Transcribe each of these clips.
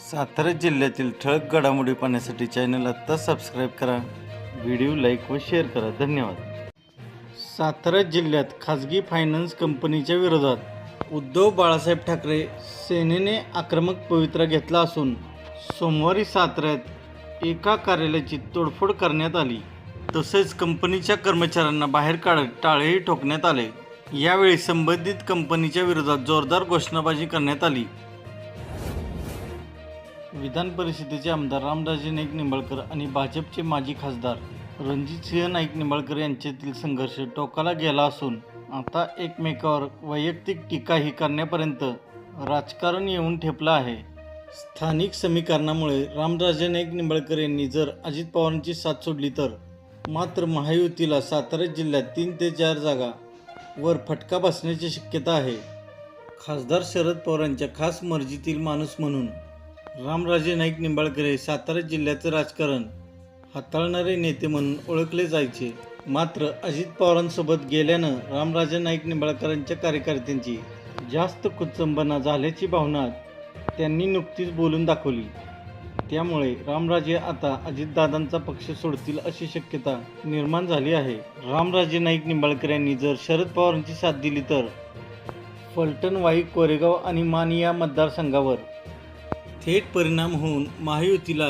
सातारा जिल्ह्यातील ठळक घडामोडी पाहण्यासाठी चॅनल आत्ता सबस्क्राईब करा. व्हिडिओ लाईक व शेअर करा. धन्यवाद. सातारा जिल्ह्यात खाजगी फायनान्स कंपनीच्या विरोधात उद्धव बाळासाहेब ठाकरे सेनेने आक्रमक पवित्रा घेतला असून सोमवारी साताऱ्यात एका कार्यालयाची तोडफोड करण्यात आली. तसेच कंपनीच्या कर्मचाऱ्यांना बाहेर काढत टाळेही ठोकण्यात आले. यावेळी संबंधित कंपनीच्या विरोधात जोरदार घोषणाबाजी करण्यात आली. विधान परिषदेचे आमदार रामराजे नाईक निंबाळकर आणि भाजपचे माजी खासदार रणजितसिंह नाईक निंबाळकर यांच्यातील संघर्ष टोकाला गेला असून आता एकमेकावर वैयक्तिक टीकाही करण्यापर्यंत राजकारण येऊन ठेपलं आहे. स्थानिक समीकरणामुळे रामराजे नाईक निंबाळकर यांनी जर अजित पवारांची साथ सोडली तर? मात्र महायुतीला सातारा जिल्ह्यात तीन ते चार जागा वर फटका बसण्याची शक्यता आहे. खासदार शरद पवारांच्या खास मर्जीतील माणूस म्हणून रामराजे नाईक निंबाळकर हे सातारा जिल्ह्याचं राजकारण. हाताळणारे नेते म्हणून ओळखले जायचे. मात्र अजित पवारांसोबत गेल्यानं रामराजे नाईक निंबाळकरांच्या कार्यकर्त्यांची जास्त कुचंबना झाल्याची भावना त्यांनी नुकतीच बोलून दाखवली. त्यामुळे रामराजे आता अजितदादांचा पक्ष सोडतील अशी शक्यता निर्माण झाली आहे. रामराजे नाईक निंबाळकर यांनी जर शरद पवारांची साथ दिली तर फलटण वाई कोरेगाव आणि मान या मतदारसंघावर थेट परिणाम होऊन महायुतीला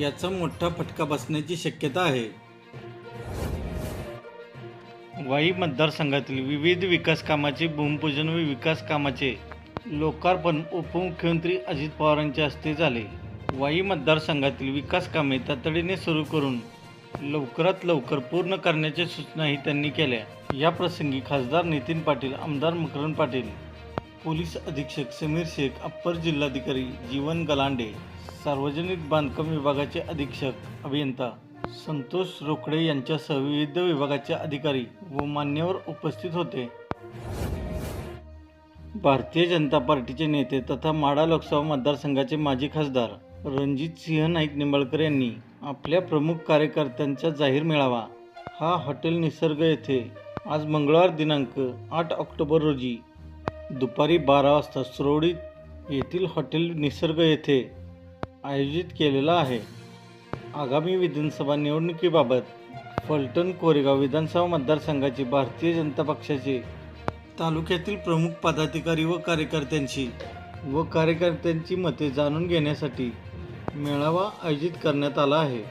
याचा मोठा फटका बसण्याची शक्यता आहे. वाई मतदारसंघातील विविध विकास कामाचे भूमिपूजन व विकास कामाचे लोकार्पण उपमुख्यमंत्री अजित पवारांच्या हस्ते झाले. वाई मतदारसंघातील विकास कामे तातडीने सुरू करून लवकरात लवकर पूर्ण करण्याच्या सूचनाही त्यांनी केल्या. या प्रसंगी खासदार नितीन पाटील आमदार मकरंद पाटील पोलीस अधीक्षक समीर शेख अप्पर जिल्हाधिकारी जीवन गलांडे सार्वजनिक बांधकाम विभागाचे अधीक्षक अभियंता संतोष रोकडे यांच्यासह विविध विभागाचे अधिकारी व मान्यवर उपस्थित होते. भारतीय जनता पार्टीचे नेते तथा माडा लोकसभा मतदारसंघाचे माजी खासदार रणजित सिंह नाईक निंबाळकर यांनी आपल्या प्रमुख कार्यकर्त्यांचा जाहीर मेळावा हा हॉटेल निसर्ग येथे आज मंगळवार दिनांक आठ ऑक्टोबर रोजी दुपारी बारा वाजता सुरवडी येथील हॉटेल निसर्ग येथे आयोजित केलेला आहे. आगामी विधानसभा निवडणुकीबाबत फलटण कोरेगाव विधानसभा मतदारसंघाचे भारतीय जनता पक्षाचे तालुक्यातील प्रमुख पदाधिकारी व कार्यकर्त्यांची व कार्यकर्त्यांची मते जाणून घेण्यासाठी मेळावा आयोजित करण्यात आला आहे.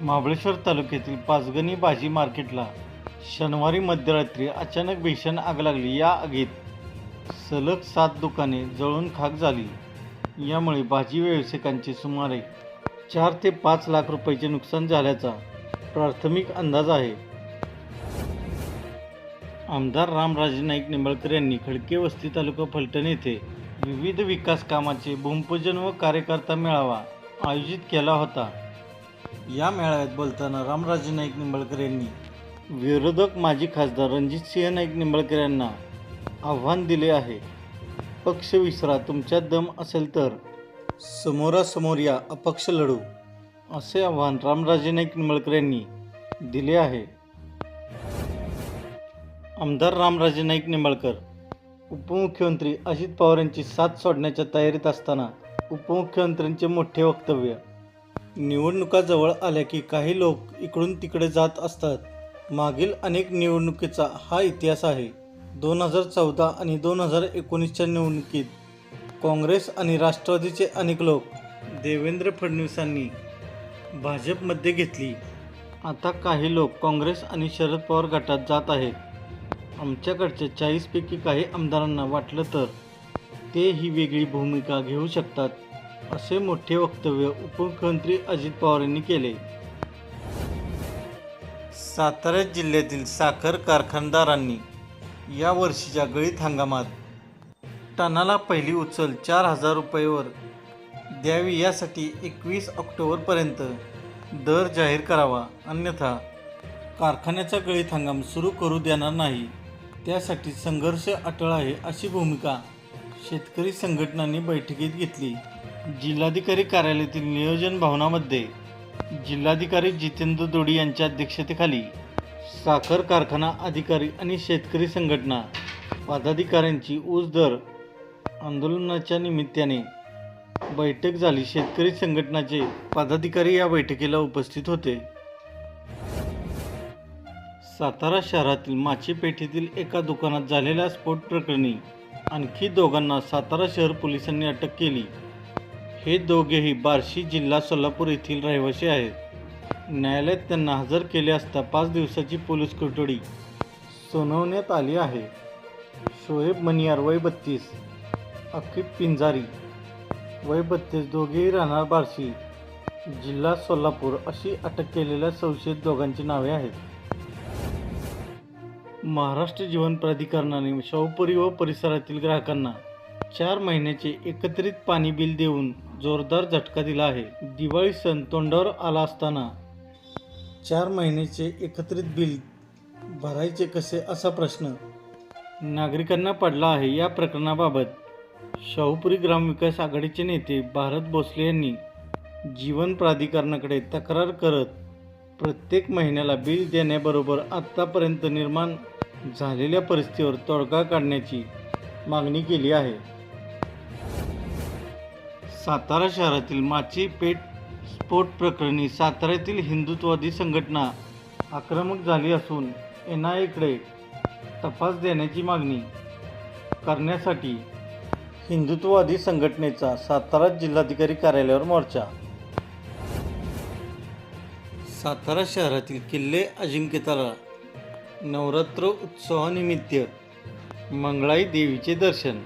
महाबळेश्वर तालुक्यातील पाचगणी भाजी मार्केटला शनिवारी मध्यरात्री अचानक भीषण आग लागली. या आगीत सलग सात दुकाने जळून खाक झाली. यामुळे भाजी व्यावसायिकांचे सुमारे चार ते पाच लाख रुपयाचे नुकसान झाल्याचा प्राथमिक अंदाज आहे. आमदार रामराजे नाईक निंबाळकर यांनी खडके वस्ती तालुका फलटण येथे विविध विकास कामाचे भूमिपूजन व कार्यकर्ता मेळावा आयोजित केला होता. या मेळाव्यात बोलताना रामराजे नाईक निंबाळकर यांनी विरोधक माजी खासदार रणजितसिंह नाईक निंबाळकर यांना आव्हान दिले आहे. पक्ष विसरा तुमच्यात दम असेल तर. समोरासमोर या अपक्ष लढू. असे आव्हान रामराजे नाईक निंबाळकर यांनी दिले आहे. आमदार रामराजे नाईक निंबाळकर उपमुख्यमंत्री अजित पवार यांची साथ सोडण्याच्या तयारीत असताना उपमुख्यमंत्र्यांचे मोठे वक्तव्य. निवडणुका जवळ आल्या की काही लोक इकडून तिकडे जात असतात. मागील अनेक निवडणुकीचा हा इतिहास आहे. दोन हजार चौदा आणि दोन हजार एकोणीसच्या निवडणुकीत काँग्रेस आणि राष्ट्रवादीचे अनेक लोक देवेंद्र फडणवीसांनी भाजपमध्ये घेतली. आता काही लोक काँग्रेस आणि शरद पवार गटात जात आहेत. आमच्याकडच्या चाळीसपैकी काही आमदारांना वाटलं तर ते ही वेगळी भूमिका घेऊ शकतात असे मोठे वक्तव्य उपमुख्यमंत्री अजित पवार यांनी केले. सातारा जिल्ह्यातील साखर कारखानदारांनी या वर्षीच्या गळीत हंगामात टनाला पहिली उचल चार हजार रुपयेवर द्यावी यासाठी एकवीस ऑक्टोबरपर्यंत दर जाहीर करावा. अन्यथा कारखान्याचा गळीत हंगाम सुरू करू देणार नाही. त्यासाठी संघर्ष अटळ आहे अशी भूमिका शेतकरी संघटनांनी बैठकीत घेतली. जिल्हाधिकारी कार्यालयातील नियोजन भवनामध्ये जिल्हाधिकारी जितेंद्र दोडी यांच्या अध्यक्षतेखाली साखर कारखाना अधिकारी आणि शेतकरी संघटना पदाधिकाऱ्यांची ऊस दर आंदोलनाच्या निमित्ताने बैठक झाली. शेतकरी संघटनाचे पदाधिकारी या बैठकीला उपस्थित होते. सातारा शहरातील माचीपेठेतील एका दुकानात झालेल्या स्फोट प्रकरणी आणखी दोघांना सातारा शहर पोलिसांनी अटक केली. हे दोघेही बार्शी जिल्हा सोलापूर येथील रहिवासी आहेत. न्यायालयात त्यांना हजर केले असता पाच दिवसाची पोलीस कोठडी सुनावण्यात आली आहे. शोएब मनियार वय बत्तीस. अकीब पिंजारी. वय बत्तीस दोघेही राहणार बार्शी जिल्हा सोलापूर अशी अटक केलेल्या संशयित दोघांची नावे आहेत. महाराष्ट्र जीवन प्राधिकरणाने शाहूपुरी व परिसरातील ग्राहकांना चार महिन्याचे एकत्रित पाणी बिल देऊन जोरदार झटका दिला आहे. दिवाळी सण तोंडावर आला असताना चार महिन्याचे एकत्रित बिल भरायचे कसे असा प्रश्न नागरिकांना पडला आहे. या प्रकरणाबाबत शाहूपुरी ग्रामविकास आघाडीचे नेते भारत भोसले यांनी जीवन प्राधिकरणाकडे तक्रार करत प्रत्येक महिन्याला बिल देण्याबरोबर आत्तापर्यंत निर्माण झालेल्या परिस्थितीवर तोडगा काढण्याची मागणी केली आहे. सातारा शहरातील माची पेठ स्फोट प्रकरणी साताऱ्यातील हिंदुत्ववादी संघटना आक्रमक झाली असून एन आय एकडे तपास देण्याची मागणी करण्यासाठी हिंदुत्ववादी संघटनेचा सातारा जिल्हाधिकारी कार्यालयावर मोर्चा. सातारा शहरातील किल्ले अजिंक्यतारा नवरात्र उत्सवानिमित्त मंगळाई देवीचे दर्शन.